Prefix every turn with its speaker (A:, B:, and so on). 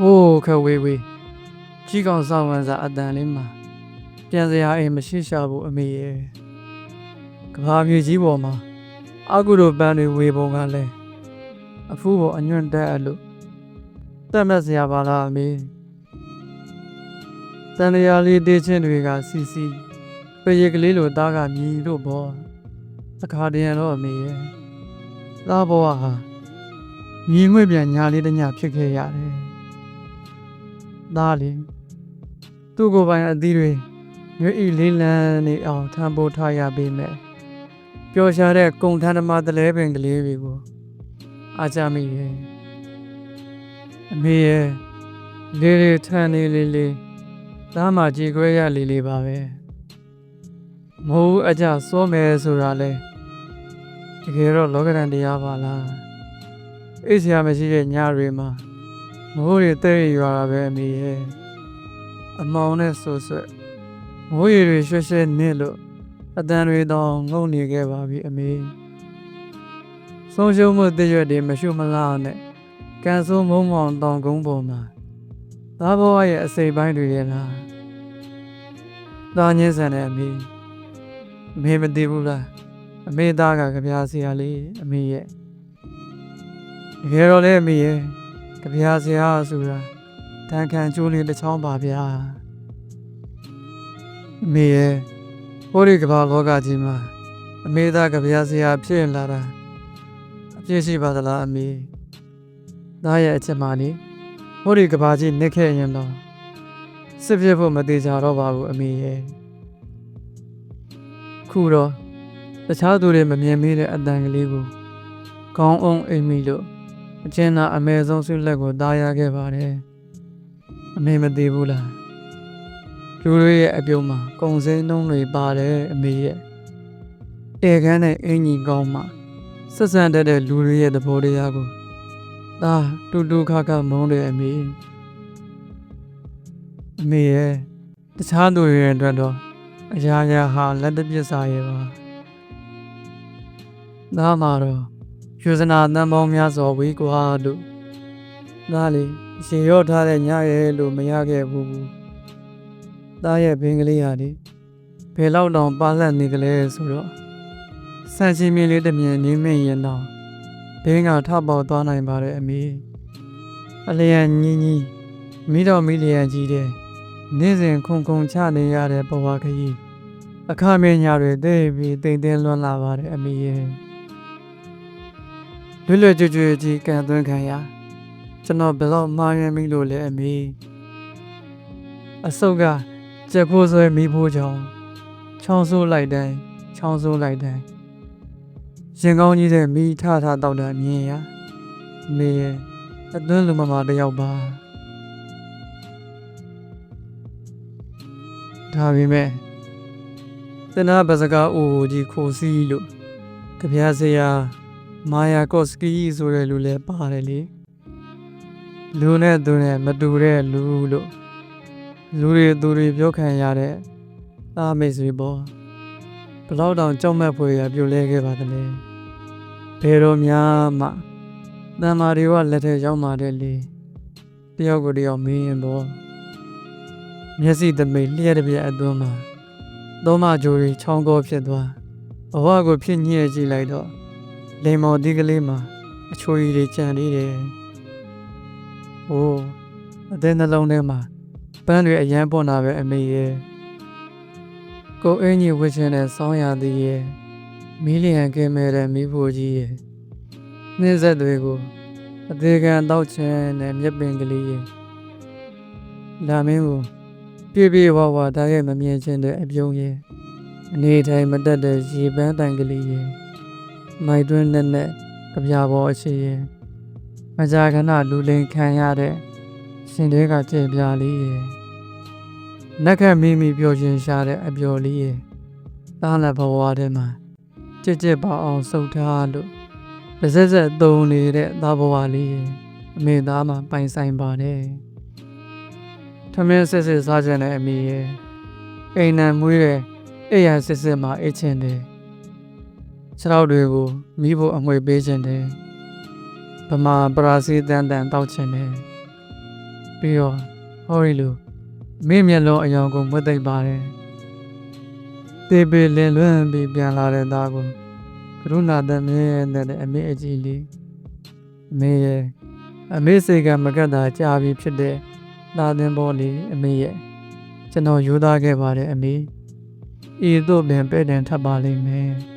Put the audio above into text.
A: ဟိုးခက်ဝေးဝေးကြီးကောင်ဆောင်ဝန်စာအတန်လေးမှာပြန်စရာအိမ်မရှိရှာဘူးအမေရဲ့ကဘာမြေကြီးပေါ်မှာအကုတို့ပန်းတွေဝေပုံကလည်းအဖူးပေါ်အညွန့်တက်အလို့တက်မက်စရာပါလားအမေတန်လျာလေးတေးချင်းတွေကစီစီပရိတ်ကလေးလိုသားကမြည်လို့ပေါ့အခါတရံတော့အမေရဲ့သားဘဝဟာမြည်ငွေ့ပြန်ညာလေးတစ်ညဖြစ်ခဲ့ရတယ် သားလေးသူ့ကိုယ်ပိုင်အသီးတွေရွေးဤလေးလန်းနေအောင်ထမ်းပိုးထားရပေးမယ်ပျော်ရှားတဲ့ကုံထမ်းဓမ္မတလဲပင်ကလေးတွေကိုအားကြမိရဲ့အမေရဲ့လေးလေးထမ်းလေးလေးလေးသားမကြည်ခွဲရလေးလေးပါပဲမဟုတ်အကြစောမယ်ဆိုတာလဲတကယ်တော့လောကရန်တရားပါလားအိတ်ဆရာမရှိတဲ့ညတွေမှာ မိုးတွေတဲ့ရွာတာပဲအမေရဲ့အမောင်နဲ့ဆိုဆွတ်မိုးရေတွေရွှဲရွှဲနစ်လို့အတန်တွေတော့ငုံနေခဲ့ပါပြီအမေဆုံးရှုံးမှုတည့်ရွက်တွေမရှုမလားနဲ့ကန်ဆိုးမုံမောင်တောင်ကုန်းပေါ်မှာသားဘဝရဲ့အစိပ်ပိုင်းတွေရဲ့လားသားညင်းဆန်တဲ့အမေအမေမသိဘူးလားအမေသားကကြပြားစီရလေးအမေရဲ့တကယ်တော့လေအမေရဲ့ ကြပြားစီရဆိုတာတန်ခံကျိုးလေးတစ်ချောင်းပါဗျာအမေရဲ့ဟိုဒီကမ္ဘာလောကကြီးမှာအမေသားကြပြားစီရဖြစ်လာတာအပြည့်ရှိပါသလားအမေသားရဲ့အချက်မှလေဟိုဒီကမ္ဘာကြီးနစ်ခဲ့ရင်တော့စစ်ပြဖို့မသေးကြတော့ပါဘူးအမေရဲ့ခုတော့တခြားသူတွေမမြင်မိတဲ့အတန်ကလေးကိုကောင်းအောင်အိမ်မိလို့ အချင်းသာအမေဆုံးဆွလက်ကိုတားရခဲ့ပါတယ်အမေမသိဘူးလားလူတွေရဲ့အပြုံးမှာကုံစင်းနှုံးတွေပါတယ်အမေရဲ့ဧကန်းနဲ့အင်ကြီးကောင်းမှဆက်ဆံတတ်တဲ့လူတွေရဲ့သဘောတရားကိုဒါတူတူခါခါမုန်းတယ်အမေအမေရဲ့တခြားသူတွေရဲ့အတွက်တော့အရာရာဟာလက်တပြစ်စာရဲ့ပါဒါမှတော့ ယူဇနာတန်ပေါင်းများစွာဝေးကွာလို့ဒါလေရှင်ရော့ထားတဲ့ညရဲ့လို့မရခဲ့ဘူးဒါရဲ့ဘင်္ဂလေးဟာဒီဘယ်လောက်တောင်ပါလက်နေကြလဲဆိုတော့ဆန်ချင်းမြင်လေးတစ်မြင်နေမင်းရင်တော့ဘင်းကထပေါက်သွားနိုင်ပါတယ်အမေအလျံညီညီမိတော့မိလျံကြီးတဲ့နေ့စဉ်ခုန်ခုန်ချနေရတဲ့ဘဝခရီးအခမင်းညာတွေသိပြီးတိမ်တင်းလွန်းလာပါတယ်အမေရဲ့ လွတ်လွတ်ကျွတ်ကျွတ်ကြီးကန်သွင်းခံရကျွန်တော်ဘယ်တော့မှားရမိလို့လဲအမေအစုပ်ကကြက်ဖိုးဆွဲမိဖို့ကြောင့်ချောင်းဆိုးလိုက်တိုင်းချောင်းဆိုးလိုက်တိုင်းရင်ကောင်းကြီးတဲ့မိထထတောက်တာမြင်ရမေရဲ့အသွင်းလူမမတယောက်ပါဒါပေမဲ့တနာဘစကားအိုကြီးခိုစီးလို့ကြပြားစရာ မာယာကော့စကီဆိုတဲ့လူလည်းပါတယ်လေလူနဲ့သူနဲ့မတူတဲ့လူလို့လူတွေသူတွေပြောခံရတဲ့အာမိတ်ဆွေပေါ်ဘလောက်တောင်ကြောက်မက်ဖွယ်ရပြုတ်လဲခဲ့ပါသလဲဘယ်တော့များမှတန်မာတွေကလက်ထဲရောက်มาတဲ့လေတယောက်ကိုတယောက်မင်းရင်ပေါ်မျက်စိသမိတ်လျှက်တစ်ပြက်အတွန်းမှာသုံးမကြိုးတွေချောင်းကောဖြစ်သွားဘဝကိုဖြစ်ညှဲ့ကြည့်လိုက်တော့ လိမ်မော်ဒီကလေးမှာအချိုးကြီးတွေကြံနေတယ်။အိုးအသေးနှလုံးထဲမှာပန်းတွေအရန်ပွန်တာပဲအမေရဲ့ကိုအင်းကြီးဝစ်ချင်တဲ့ဆောင်းရသည်ရဲ့မီလီယံကင်မဲတဲ့မိဖို့ကြီးရဲ့နှင်းဆက်တွေကိုအသေးခံတောက်ချင်တဲ့မြက်ပင်ကလေးရဲ့လာမင်းကိုပြေးပြေးဝါဝါဒါရဲ့မမြင်ချင်တဲ့အပြုံးရဲ့အနေထိုင်မတက်တဲ့ရေပန်းတိုင်ကလေးရဲ့ မိုက်တွင်းနဲ့နဲ့ကြပြပေါ်အခြေရဲ့မကြာခဏလူလိန်ခံရတဲ့ရှင်တဲကကျေပြားလေးရဲ့နက်ခတ်မိမိပြောချင်းရှားတဲ့အပျော်လေးရဲ့တားလက်ဘဝထဲမှာကြစ်ကြစ်ပါအောင်စုပ်ထားလို့ပါဇက်ဇက်သုံးနေတဲ့သားဘဝလေးရဲ့အမေသားမှာပိုင်ဆိုင်ပါတယ်ထမင်းစစ်စစ်စားကြတဲ့အမေရဲ့အိမ်နံမွေးတဲ့အိယာစစ်စစ်မှာအိတ်ချင်တယ် ခြေထောက်တွေကိုမိဖို့အငွေပေးချင်တယ်ဗမာပရာစီတန်တန်တောက်ချင်တယ်ပြီးတော့ဟောရီလိုမင်းမျက်လုံးအယောင်ကိုမွတ်သိပ်ပါတယ်တေပေလင်လွန်းပြီးပြန်လာတဲ့သားကိုကရုဏာတမြဲတဲ့အမေအကြီးလေးအမေရဲ့အမေစိတ်ကမကတ်တာကြာပြီဖြစ်တဲ့သားသင်းပေါ်လေးအမေရဲ့ကျွန်တော်ယူသားခဲ့ပါတယ်အမေဤသို့ပင်ပဲ့တင်ထပ်ပါလိမ့်မယ်